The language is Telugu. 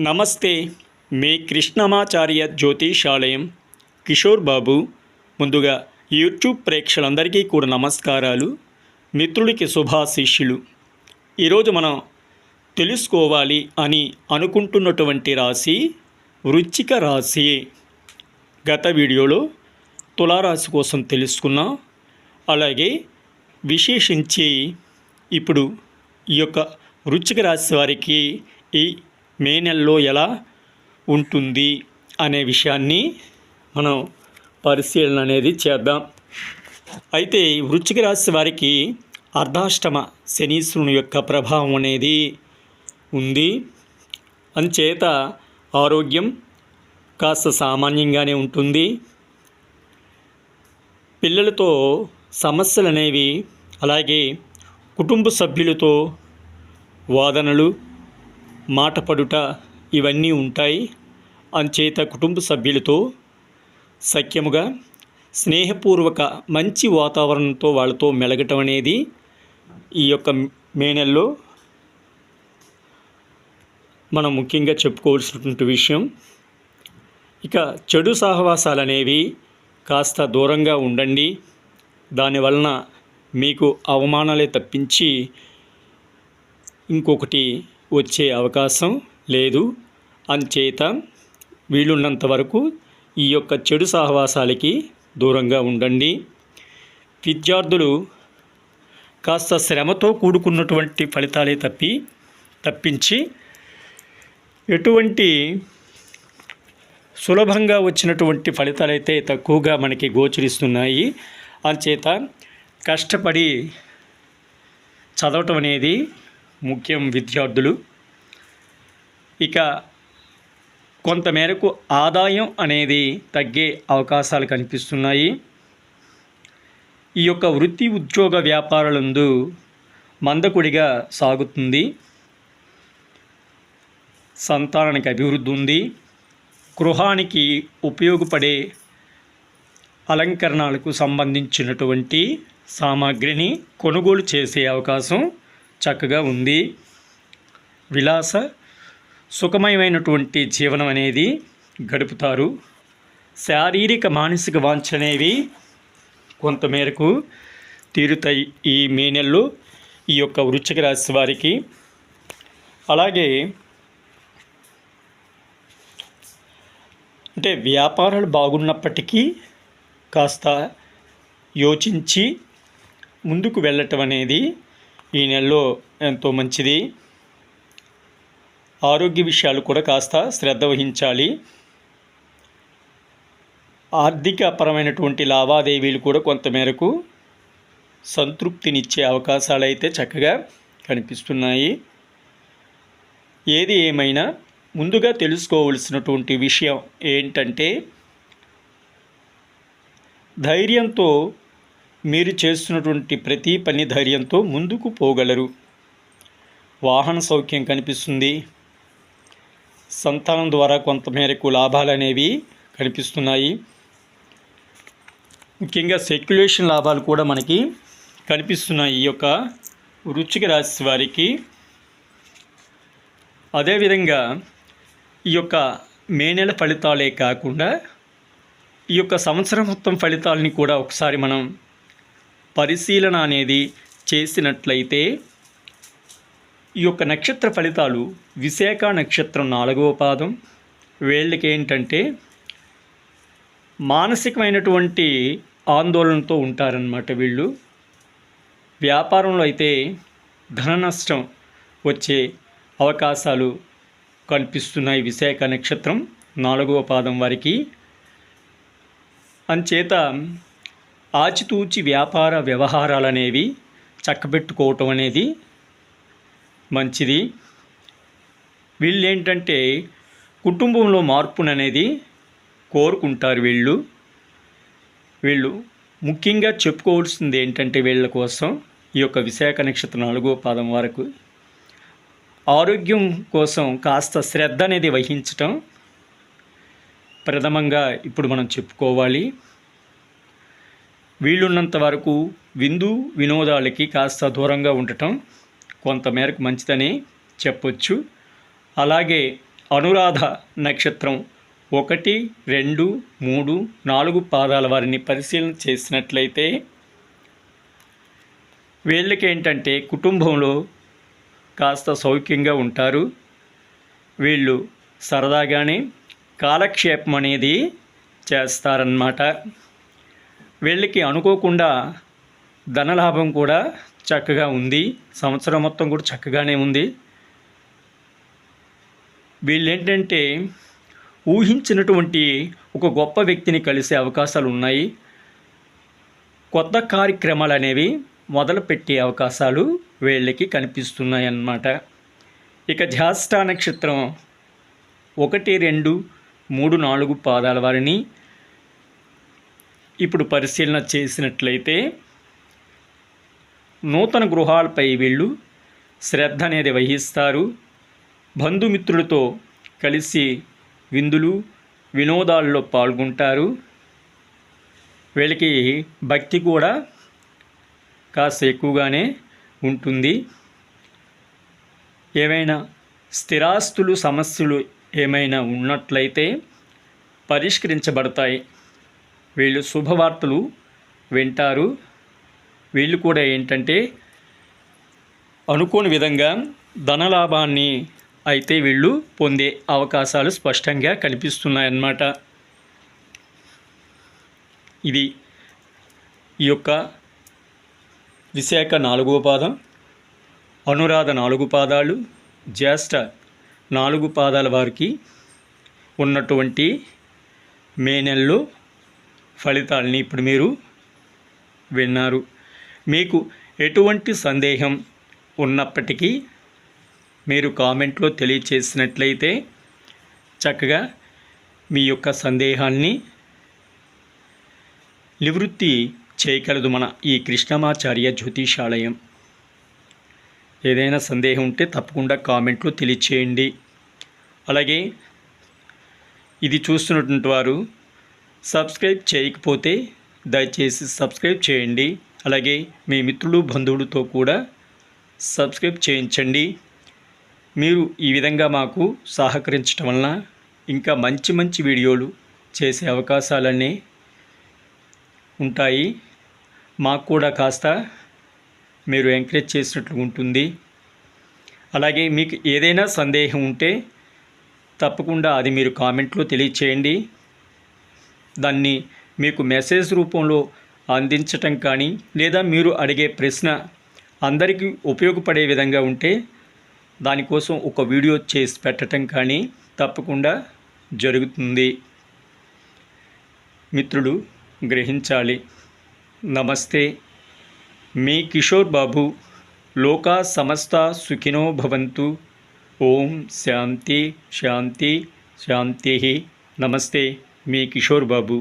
నమస్తే మీ కృష్ణమాచార్య జ్యోతిషాలయం కిషోర్ బాబు. ముందుగా యూట్యూబ్ ప్రేక్షకులందరికీ కూడా నమస్కారాలు. మిత్రుడికి శుభాశిష్యులు ఈరోజు మనం తెలుసుకోవాలి అని అనుకుంటున్నటువంటి రాశి వృచ్చిక రాశి. గత వీడియోలో తులారాశి కోసం తెలుసుకున్నాం. అలాగే విశేషించి ఇప్పుడు ఈ యొక్క వృచ్చిక రాశి వారికి ఈ మే నెలలో ఎలా ఉంటుంది అనే విషయాన్ని మనం పరిశీలన అనేది చేద్దాం. అయితే ఈ వృచ్చిక రాశి వారికి అర్ధాష్టమ శనీశ్వరుని యొక్క ప్రభావం అనేది ఉంది. అంచేత ఆరోగ్యం కాస్త సామాన్యంగానే ఉంటుంది. పిల్లలతో సమస్యలు అనేవి అలాగే కుటుంబ సభ్యులతో వాదనలు మాట పడుట ఇవన్నీ ఉంటాయి. అంచేత కుటుంబ సభ్యులతో సఖ్యముగా స్నేహపూర్వక మంచి వాతావరణంతో వాళ్ళతో మెలగటం అనేది ఈ యొక్క మే నెలలో మనం ముఖ్యంగా చెప్పుకోవాల్సినటువంటి విషయం. ఇక చెడు సహవాసాలు అనేవి కాస్త దూరంగా ఉండండి. దానివలన మీకు అవమానాలే తప్పించి ఇంకొకటి వచ్చే అవకాశం లేదు. అంచేత వీలున్నంత వరకు ఈ యొక్క చెడు సహవాసాలకి దూరంగా ఉండండి. విద్యార్థులు కాస్త శ్రమతో కూడుకున్నటువంటి ఫలితాలే తప్పి తప్పించి ఎటువంటి సులభంగా వచ్చినటువంటి ఫలితాలైతే తక్కువగా మనకి గోచరిస్తున్నాయి. అంచేత కష్టపడి చదవటం అనేది ముఖ్యం విద్యార్థులు. ఇక కొంతమేరకు ఆదాయం అనేది తగ్గే అవకాశాలు కనిపిస్తున్నాయి. ఈ యొక్క వృత్తి ఉద్యోగ వ్యాపారాలందు మందకుడిగా సాగుతుంది. సంతానానికి అభివృద్ధి ఉంది. గృహానికి ఉపయోగపడే అలంకరణలకు సంబంధించినటువంటి సామాగ్రిని కొనుగోలు చేసే అవకాశం చక్కగా ఉంది. విలాస సుఖమయమైనటువంటి జీవనం అనేది గడుపుతారు. శారీరక మానసిక వాంఛనేవి కొంతమేరకు తీరుతాయి ఈ మే నెలలో ఈ యొక్క వృశ్చిక రాశి వారికి. అలాగే అంటే వ్యాపారాలు బాగున్నప్పటికీ కాస్త యోచించి ముందుకు వెళ్ళటం అనేది ఈ నెలలో ఎంతో మంచిది. ఆరోగ్య విషయాలు కూడా కాస్త శ్రద్ధ వహించాలి. ఆర్థికపరమైనటువంటి లావాదేవీలు కూడా కొంతమేరకు సంతృప్తినిచ్చే అవకాశాలు అయితే చక్కగా కనిపిస్తున్నాయి. ఏది ఏమైనా ముందుగా తెలుసుకోవలసినటువంటి విషయం ఏంటంటే ధైర్యంతో మీరు చేస్తున్నటువంటి ప్రతి పని ధైర్యంతో ముందుకు పోగలరు. వాహన సౌఖ్యం కనిపిస్తుంది. సంతానం ద్వారా కొంతమేరకు లాభాలు అనేవి కనిపిస్తున్నాయి. ముఖ్యంగా సెక్యులేషన్ లాభాలు కూడా మనకి కనిపిస్తున్నాయి. ఈ యొక్క వృచ్చిక రాశి వారికి. అదేవిధంగా ఈ యొక్క మే నెల ఫలితాలే కాకుండా ఈ యొక్క సంవత్సరం మొత్తం ఫలితాలని కూడా ఒకసారి మనం పరిశీలన అనేది చేసినట్లయితే ఈ యొక్క నక్షత్ర ఫలితాలు విశాఖ నక్షత్రం నాలుగవ పాదం. వీళ్ళకి ఏంటంటే మానసికమైనటువంటి ఆందోళనతో ఉంటారనమాట వీళ్ళు. వ్యాపారంలో అయితే ధన నష్టం వచ్చే అవకాశాలు కనిపిస్తున్నాయి విశాఖ నక్షత్రం నాలుగవ పాదం వారికి. అంచేత ఆచితూచి వ్యాపార వ్యవహారాలు అనేవి చక్కబెట్టుకోవటం అనేది మంచిది. వీళ్ళు ఏంటంటే కుటుంబంలో మార్పుననేది కోరుకుంటారు వీళ్ళు. వీళ్ళు ముఖ్యంగా చెప్పుకోవాల్సింది ఏంటంటే వీళ్ళ కోసం ఈ యొక్క విశాఖ నక్షత్రం నాలుగో పాదం వరకు ఆరోగ్యం కోసం కాస్త శ్రద్ధ అనేది వహించటం ప్రథమంగా ఇప్పుడు మనం చెప్పుకోవాలి. వీళ్ళున్నంత వరకు విందు వినోదాలకి కాస్త దూరంగా ఉండటం కొంతమేరకు మంచిదని చెప్పొచ్చు. అలాగే అనురాధ నక్షత్రం ఒకటి రెండు మూడు నాలుగు పాదాల వారిని పరిశీలన చేసినట్లయితే వీళ్ళకి ఏంటంటే కుటుంబంలో కాస్త సౌఖ్యంగా ఉంటారు. వీళ్ళు సరదాగానే కాలక్షేపం అనేది చేస్తారన్నమాట. వీళ్ళకి అనుకోకుండా ధనలాభం కూడా చక్కగా ఉంది. సంవత్సరం మొత్తం కూడా చక్కగానే ఉంది. వీళ్ళు ఏంటంటే ఊహించినటువంటి ఒక గొప్ప వ్యక్తిని కలిసే అవకాశాలు ఉన్నాయి. కొత్త కార్యక్రమాలు అనేవి మొదలుపెట్టే అవకాశాలు వీళ్ళకి కనిపిస్తున్నాయి అన్నమాట. ఇక జ్యేష్ఠ నక్షత్రం ఒకటి రెండు మూడు నాలుగు పాదాల వారిని ఇప్పుడు పరిశీలన చేసినట్లయితే నూతన గృహాలపై వీళ్ళు శ్రద్ధ అనేది వహిస్తారు. బంధుమిత్రులతో కలిసి విందులు వినోదాల్లో పాల్గొంటారు. వీళ్ళకి భక్తి కూడా కాస్త ఎక్కువగానే ఉంటుంది. ఏవైనా స్థిరాస్తులు సమస్యలు ఏమైనా ఉన్నట్లయితే పరిష్కరించబడతాయి. వీళ్ళు శుభవార్తలు వింటారు. వీళ్ళు కూడా ఏంటంటే అనుకోని విధంగా ధనలాభాన్ని అయితే వీళ్ళు పొందే అవకాశాలు స్పష్టంగా కనిపిస్తున్నాయన్నమాట. ఇది ఈ యొక్క విశాఖ నాలుగో పాదం అనురాధ నాలుగు పాదాలు జ్యేష్ఠ నాలుగు పాదాల వారికి ఉన్నటువంటి మే నెలలో ఫలితాలని ఇప్పుడు మీరు విన్నారు. మీకు ఎటువంటి సందేహం ఉన్నప్పటికీ మీరు కామెంట్లో తెలియచేసినట్లయితే చక్కగా మీ యొక్క సందేహాన్ని నివృత్తి చేయగలదు మన ఈ కృష్ణమాచార్య జ్యోతిషాలయం. ఏదైనా సందేహం ఉంటే తప్పకుండా కామెంట్లో తెలియచేయండి. అలాగే ఇది చూస్తున్నటువంటి వారు సబ్స్క్రైబ్ చేయకపోతే దయచేసి సబ్స్క్రైబ్ చేయండి. అలాగే మీ మిత్రులు బంధువులతో కూడా సబ్స్క్రైబ్ చేయించండి. మీరు ఈ విధంగా మాకు సహకరించడం వలన ఇంకా మంచి మంచి వీడియోలు చేసే అవకాశాలన్నీ ఉంటాయి. మాకు కూడా కాస్త మీరు ఎంకరేజ్ చేసినట్లు ఉంటుంది. అలాగే మీకు ఏదైనా సందేహం ఉంటే తప్పకుండా అది మీరు కామెంట్లో తెలియచేయండి. దాన్ని మీకు మెసేజ్ రూపంలో అందించటం కానీ లేదా మీరు అడిగే ప్రశ్న అందరికీ ఉపయోగపడే విధంగా ఉంటే దానికోసం ఒక వీడియో చేసి పెట్టడం కానీ తప్పకుండా జరుగుతుంది. మిత్రులు గ్రహించాలి. నమస్తే. మీ కిషోర్ బాబు లోకా సమస్త సుఖినో భవంతు. ఓం శాంతి శాంతి శాంతి. నమస్తే. మీ కిషోర్ బాబు